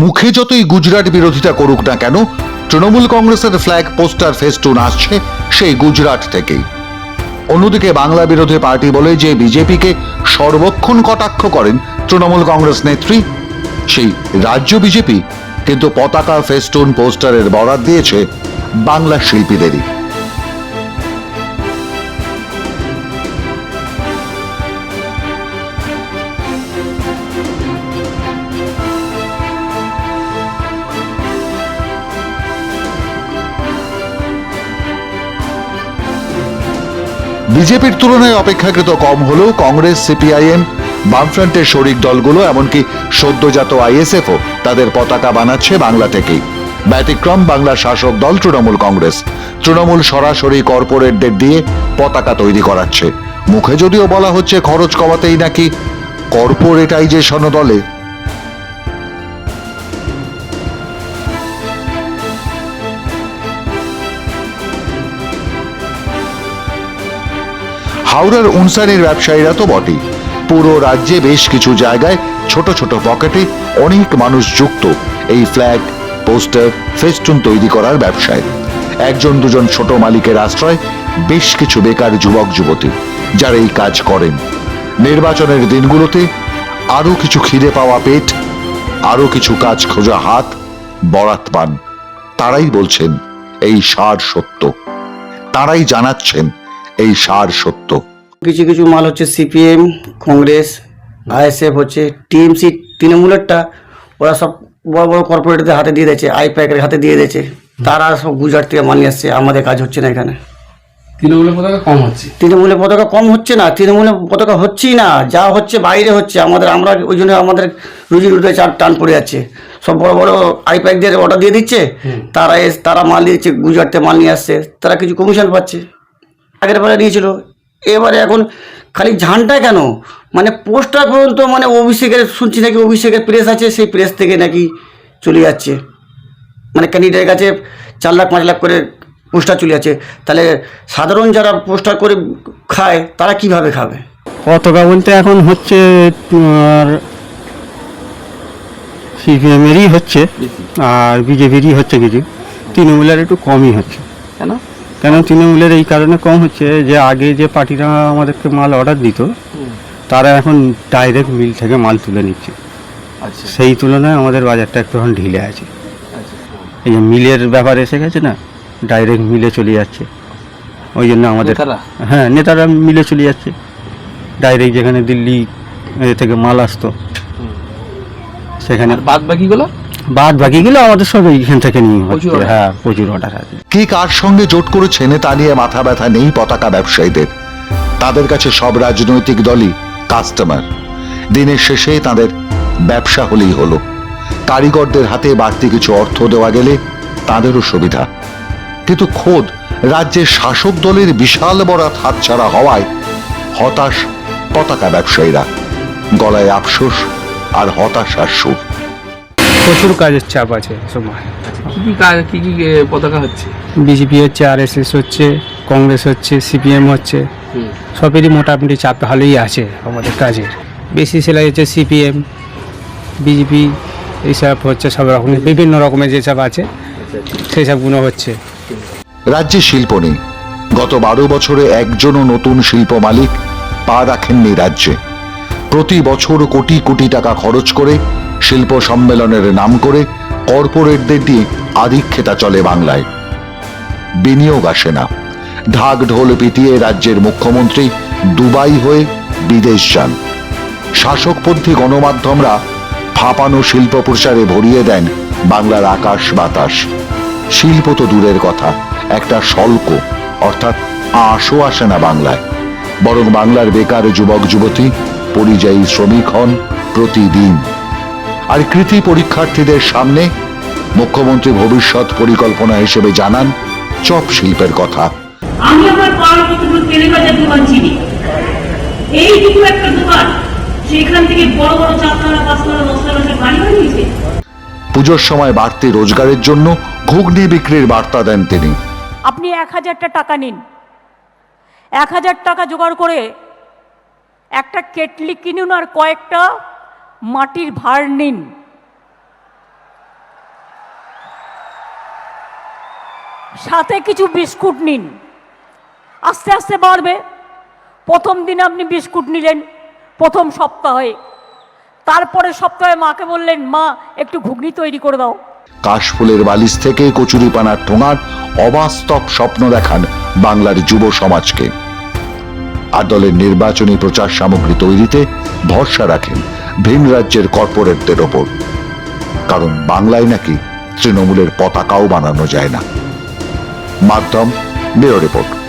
মুখে যতই গুজরাট বিরোধিতা করুক না কেন, তৃণমূল কংগ্রেসের ফ্ল্যাগ পোস্টার ফেস্টুন আসছে সেই গুজরাট থেকেই। অন্যদিকে বাংলা বিরোধী পার্টি বলে যে বিজেপিকে সর্বক্ষণ কটাক্ষ করেন তৃণমূল কংগ্রেস নেত্রী, সেই রাজ্য বিজেপি কিন্তু পতাকা ফেস্টুন পোস্টারের বরাত দিয়েছে বাংলা শিল্পীদেরই। বিজেপির তুলনায় অপেক্ষাকৃত কম হলেও কংগ্রেস, সিপিআইএম, বামফ্রন্টের শরিক দলগুলো, এমনকি সদ্যজাত আইএসএফও তাদের পতাকা বানাচ্ছে বাংলা থেকেই। ব্যতিক্রম বাংলার শাসক দল তৃণমূল কংগ্রেস। তৃণমূল সরাসরি কর্পোরেটদের দিয়ে পতাকা তৈরি করাচ্ছে। মুখে যদিও বলা হচ্ছে খরচ কমাতেই নাকি কর্পোরেটাইজেশন দলে হাওড়ার উনসানের ব্যবসায়ীরা তো বটেই। পুরো রাজ্যে বেশ কিছু জায়গায় ছোট ছোট পকেটে অনেক মানুষ যুক্ত এই ফ্ল্যাগ, পোস্টার, ফেস্টুন তৈরি করার ব্যবসায়। একজন দুজন ছোট মালিকের আশ্রয় বেশ কিছু বেকার যুবক যুবতী যারা এই কাজ করেন। নির্বাচনের দিনগুলোতে আরও কিছু খিদে পাওয়া পেট, আরও কিছু কাজ খোঁজা হাত, বরাত পান। তারাই বলছেন, এই সার সত্য। তারাই জানাচ্ছেন এই সার সত্য। কিছু কিছু মাল হচ্ছে সিপিএম কংগ্রেস আইএসএফ হচ্ছে টিএমসি তৃণমূলেরটা ওরা সব বড় বড় কর্পোরেটদের হাতে দিয়ে দিয়েছে আইপ্যাকের হাতে দিয়ে দিয়েছে। তারা সব গুজরাট থেকে মাল নিয়ে আসছে আমাদের কাজ হচ্ছে না এখানে। তৃণমূলের পতাকা কম হচ্ছে। তৃণমূলের পতাকা কম হচ্ছে না তৃণমূলের পতাকা হচ্ছেই না যা হচ্ছে বাইরে হচ্ছে। আমাদের আমরা ওই জন্য আমাদের রুজি রুটে চার টান পড়ে যাচ্ছে। সব বড় বড় আইপ্যাকদের অর্ডার দিয়ে দিচ্ছে। তারা এস তারা মাল দিচ্ছে গুজরাট থেকে মাল নিয়ে আসছে। তারা কিছু কমিশন পাচ্ছে। আগের বেলা নিয়েছিল এবারে এখন খালি ঝান্ডা কেন? মানে পোস্টার পর্যন্ত মানে অভিষেকের শুনছি নাকি অভিষেকের প্রেস আছে সেই প্রেস থেকে নাকি চলে যাচ্ছে। মানে ক্যান্ডিডেটের কাছে চার লাখ পাঁচ লাখ করে পোস্টার চলে যাচ্ছে। তাহলে সাধারণ যারা পোস্টার করে খায় তারা কীভাবে খাবে? পতাকা বলতে এখন হচ্ছে তোমার সিপিএমেরই হচ্ছে আর বিজেপিরই হচ্ছে কিছু। তৃণমূলের একটু কমই হচ্ছে। কেন? কেন তৃণমূলের এই কারণে কম হচ্ছে যে আগে যে পার্টিরা আমাদেরকে মাল অর্ডার দিত তারা এখন ডাইরেক্ট মিল থেকে মাল তুলে নিচ্ছে। আচ্ছা। সেই তুলনায় আমাদের বাজারটা একটু এখন ঢিলে আছে। এই যে মিলের ব্যাপার এসে গেছে না ডাইরেক্ট মিলে চলে যাচ্ছে। ওই জন্য আমাদের হ্যাঁ নেতারা মিলে চলে যাচ্ছে। ডাইরেক্ট যেখানে দিল্লি এ থেকে মাল আসতো সেখানে বাদ বাকিগুলো বাদ বাকিগুলো আমাদের সব এইখান থেকে নিয়ে? হ্যাঁ প্রচুর অর্ডার আছে। কে কার সঙ্গে জোট করেছেন তা নিয়ে মাথা ব্যথা নেই পতাকা ব্যবসায়ীদের। তাদের কাছে সব রাজনৈতিক দলই কাস্টমার দিনের শেষে তাদের ব্যবসা হলেই হলো। কারিগরদের হাতে বাড়তি কিছু অর্থ দেওয়া গেলে তাদেরও সুবিধা। কিন্তু খোদ রাজ্যের শাসক দলের বিশাল বরাত হাতছাড়া হওয়ায় হতাশ পতাকা ব্যবসায়ীরা। গলায় আফসোস আর হতাশার সুর। প্রচুর কাজের চাপ আছে সময়। কি কি কাজ কি কি পতাকা হচ্ছে? বিজেপি হচ্ছে আর এস এস হচ্ছে কংগ্রেস হচ্ছে সিপিএম হচ্ছে সবেরই মোটামুটি চাপ ভালোই আছে আমাদের কাজের। বেশি সেলাই হচ্ছে সিপিএম বিজেপি এইসব হচ্ছে সব রকমের বিভিন্ন রকমের যেসব আছে সেই সবগুলো হচ্ছে। রাজ্যে শিল্প নেই। গত বারো বছরে একজনও নতুন শিল্প মালিক পা রাখেননি রাজ্যে। প্রতি বছর কোটি কোটি টাকা খরচ করে শিল্প সম্মেলনের নাম করে কর্পোরেটদের দিয়ে আধিক্ষেতা চলে বাংলায়। বিনিয়োগ আসে না। ঢাক ঢোল পিটিয়ে রাজ্যের মুখ্যমন্ত্রী দুবাই হয়ে বিদেশ যান। শাসকপন্থী গণমাধ্যমরা ফাঁপানো শিল্প প্রচারে ভরিয়ে দেন বাংলার আকাশ বাতাস। শিল্প তো দূরের কথা, একটা স্বল্প অর্থাৎ আশও আসে না বাংলায়। বরং বাংলার বেকার যুবক যুবতী পরিযায়ী শ্রমিক হন প্রতিদিন। আর কৃতি পরীক্ষার্থীদের সামনে মুখ্যমন্ত্রী ভবিষ্যৎ পরিকল্পনা হিসেবে জানান চপ শিল্পের কথা। আমি আমার পাড়ার কতগুলো তেলে দোকান চিনি? এইটুকু একটা দোকান সেখান থেকে বড় বড় চারতলা পাঁচতলা দশতলা বাড়ি বানিয়েছে পুজোর সময় বাড়তি রোজগারের জন্য ঘুগনি বিক্রির বার্তা দেন তিনি। আপনি এক হাজারটা টাকা নিন। এক হাজার টাকা জোগাড় করে একটা কেটলি কিনুন আর কয়েকটা মাটির ভার নিন। সাথে কিছু বিস্কুট নিন। আস্তে আস্তে বাড়বে। প্রথম দিন আপনি বিস্কুট নিলেন, প্রথম সপ্তাহে। তারপরে সপ্তাহে মাকে বললেন, মা, একটু ঘুগনি তৈরি করে দাও। কাশফুলের বালিশ থেকে কচুরিপানার ঠোঙার অবাস্তব স্বপ্ন দেখান বাংলার যুব সমাজকে। আর দলের নির্বাচনী প্রচার সামগ্রী তৈরিতে ভরসা রাখেন ভিন রাজ্যের কর্পোরেটদের ওপর। কারণ বাংলায় নাকি তৃণমূলের পতাকাও বানানো যায় না। মাধ্যম ব্যুরো রিপোর্ট।